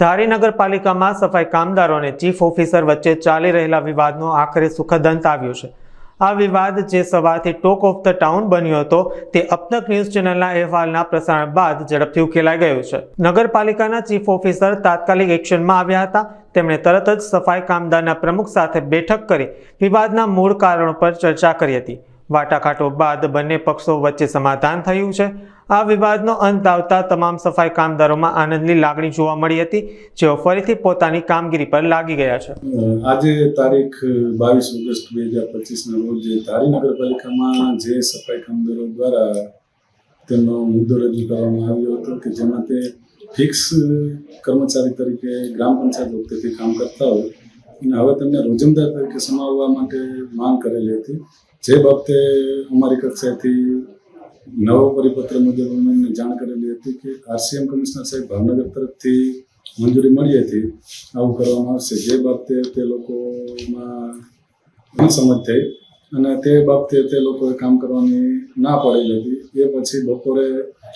ધારી નગરપાલિકામાં સફાઈ કામદારો અને ચીફ ઓફિસર વચ્ચે ચાલી રહેલા વિવાદનો આખરે સુખદ અંત આવ્યો છે. આ વિવાદ જે સવારથી ટોક ઓફ ધ ટાઉન બન્યો હતો, તે અપતક ન્યૂઝ ચેનલના અહેવાલના પ્રસારણ બાદ ઝડપથી ઉકેલાઈ ગયો છે. નગરપાલિકાના ચીફ ઓફિસર તાત્કાલિક એક્શનમાં આવ્યા હતા. તેમણે તરત જ સફાઈ કામદારના પ્રમુખ સાથે બેઠક કરી વિવાદના મૂળ કારણો પર ચર્ચા કરી હતી. વાટાઘાટો બાદ બંને પક્ષો વચ્ચે સમાધાન થયું છે. આ વિવાદનો અંત આવતા તમામ સફાઈ કામદારોમાં આનંદની લાગણી જોવા મળી હતી, જેઓ ફરીથી પોતાની કામગીરી પર લાગી ગયા છે. આજે તારીખ બાવીસ ઓગસ્ટ બે હજાર પચીસના રોજ ધારી નગરપાલિકામાં જે સફાઈ કામદારો દ્વારા તેમનો મુદ્દો રજૂ કરવામાં આવ્યો હતો કે જેમાં તે ફિક્સ કર્મચારી તરીકે ગ્રામ પંચાયત વખતેથી કામ કરતા હોય અને હવે તેમને રોજમદાર તરીકે સમાવવા માટે માંગ કરેલી હતી. જે બાબતે અમારી કક્ષાએથી નવો પરિપત્ર મુજબ અમે એમને જાણ કરેલી હતી કે આરસીએમ કમિશનર સાહેબ ભાવનગર તરફથી મંજૂરી મળી હતી. આવું કરવામાં આવશે. જે બાબતે તે લોકોમાં સમજ થઈ અને તે બાબતે તે લોકોએ કામ કરવાની ના પાડેલી હતી એ પછી બપોરે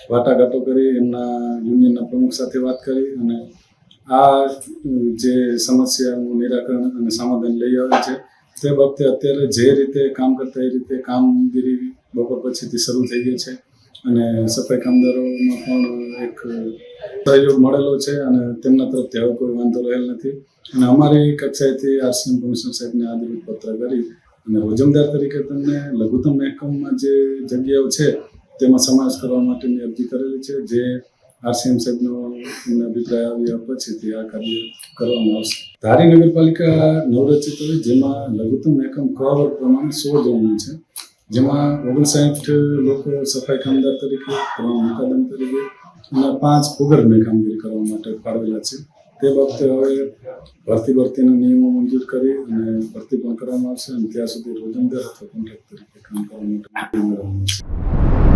વાટાઘાટો કરી એમના યુનિયનના પ્રમુખ સાથે વાત કરી અને આ જે સમસ્યાનું નિરાકરણ અને સમાધાન લઈ આવે છે તે બાબતે અત્યારે જે રીતે કામ કરતા એ રીતે કામગીરી બપોર પછીથી શરૂ થઈ ગઈ છે. અને સફાઈ કામદારોમાં પણ એક સહયોગ મળેલો છે અને તેમના તરફથી હવે કોઈ વાંધો રહેલ નથી. અને અમારી કક્ષાએથી આરસીએમ કમિશનર સાહેબને આદિત પત્ર કરી અને હોજમદાર તરીકે તમને લઘુત્તમ મહેકમમાં જે જગ્યાઓ છે તેમાં સમાવેશ કરવા માટેની અરજી કરેલી છે. જે આરસીએમ સાહેબનો એમના અભિપ્રાય આવ્યા પછીથી આ કાર્ય કરવામાં આવશે. ધારી નગરપાલિકા નવરચિત હોય, જેમાં લઘુત્તમ મહેકમ કવર પ્રમાણે સો જમીન છે, જેમાં ઓગણસાઠ લોકો સફાઈ કામદાર તરીકે, ત્રણ મુકાદમ તરીકે અને પાંચ ભૂગર્ભની કામગીરી કરવા માટે ફાળવેલા છે. તે બાબતે હવે ભરતી ભરતીના નિયમો મંજૂર કરી અને ભરતી પણ કરવામાં આવશે અને ત્યાં સુધી રોજંદર અથવા કોન્ટ્રાક્ટ તરીકે કામ કરવા માટે